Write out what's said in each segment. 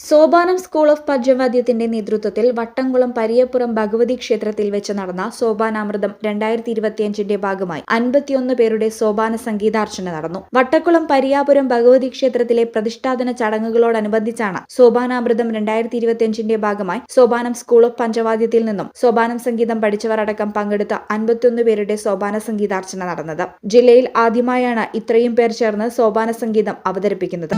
Sopanam school of പഞ്ചവാദ്യത്തിന്റെ നേതൃത്വത്തിൽ വട്ടംകുളം പരിയപ്പുറം ഭഗവതി ക്ഷേത്രത്തിൽ വെച്ച് നടന്ന സോപാനാമൃതം രണ്ടായിരത്തി ഇരുപത്തിയഞ്ചിന്റെ ഭാഗമായി അൻപത്തിയൊന്ന് പേരുടെ സോപാന സംഗീതാർച്ചന നടന്നു. വട്ടക്കുളം പരിയാപുരം ഭഗവതി ക്ഷേത്രത്തിലെ പ്രതിഷ്ഠാപന ചടങ്ങുകളോടനുബന്ധിച്ചാണ് സോപാനാമൃതം രണ്ടായിരത്തി ഇരുപത്തിയഞ്ചിന്റെ ഭാഗമായി സോപാനം സ്കൂൾ ഓഫ് പഞ്ചവാദ്യത്തിൽ നിന്നും സോപാനം സംഗീതം പഠിച്ചവർ അടക്കം പങ്കെടുത്ത അൻപത്തിയൊന്ന് പേരുടെ സോപാന സംഗീതാർച്ചന നടന്നത്. ജില്ലയിൽ ആദ്യമായാണ് ഇത്രയും പേർ ചേർന്ന് സോപാന സംഗീതം അവതരിപ്പിക്കുന്നത്.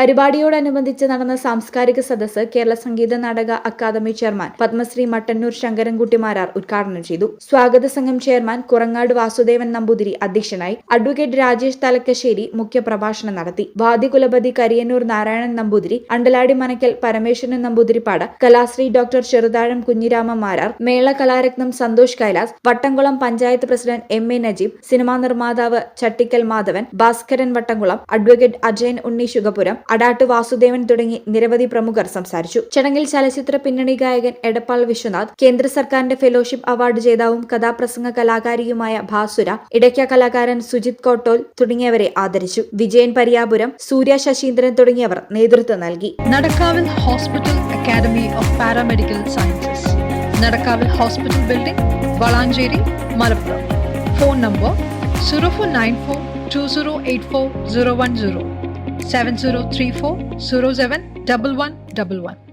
പരിപാടിയോടനുബന്ധിച്ച് നടന്ന സാംസ്കാരിക സദസ്സ് കേരള സംഗീത നാടക അക്കാദമി ചെയർമാൻ പത്മശ്രീ മട്ടന്നൂർ ശങ്കരൻകുട്ടി മാരാർ ഉദ്ഘാടനം ചെയ്തു. സ്വാഗത സംഘം ചെയർമാൻ കുറങ്ങാട് വാസുദേവൻ നമ്പൂതിരി അധ്യക്ഷനായി അഡ്വക്കേറ്റ് രാജേഷ് തലക്കശ്ശേരി മുഖ്യപ്രഭാഷണം നടത്തി. വാദികുലപതി കരിയന്നൂർ നാരായണൻ നമ്പൂതിരി അണ്ടലാടി മനക്കൽ പരമേശ്വരൻ നമ്പൂതിരിപ്പാട് കലാശ്രീ ഡോക്ടർ ചെറുതാഴം കുഞ്ഞിരാമ മാരാർ മേള Kalaratnam Santhosh Kailas Vattamkulam panchayat president M A Najeeb cinema നിർമ്മാതാവ് ചട്ടിക്കൽ മാധവൻ ഭാസ്കരൻ വട്ടംകുളം അഡ്വക്കേറ്റ് അജയൻ ഉണ്ണി ശുഗപുരം അടാട്ട് വാസുദേവൻ തുടങ്ങി നിരവധി പ്രമുഖർ സംസാരിച്ചു. ചടങ്ങിൽ ചലച്ചിത്ര പിന്നണി ഗായകൻ എടപ്പാൾ വിശ്വനാഥ് കേന്ദ്ര സർക്കാരിന്റെ ഫെലോഷിപ്പ് അവാർഡ് ജേതാവും കഥാപ്രസംഗ കലാകാരിയുമായ ഭാസുര ഇടയ്ക്ക കലാകാരൻ സുജിത് കോട്ടോൽ തുടങ്ങിയവരെ ആദരിച്ചു. വിജയൻ പരിയാപുരം സൂര്യ ശശീന്ദ്രൻ തുടങ്ങിയവർ നേതൃത്വം നൽകി. നടക്കാവിൽ hospital academy of paramedical sciences. നടക്കാവിൽ hospital building Valanchery Malappuram. Phone number zero four nine four two zero eight four zero one zero. 7034 07 011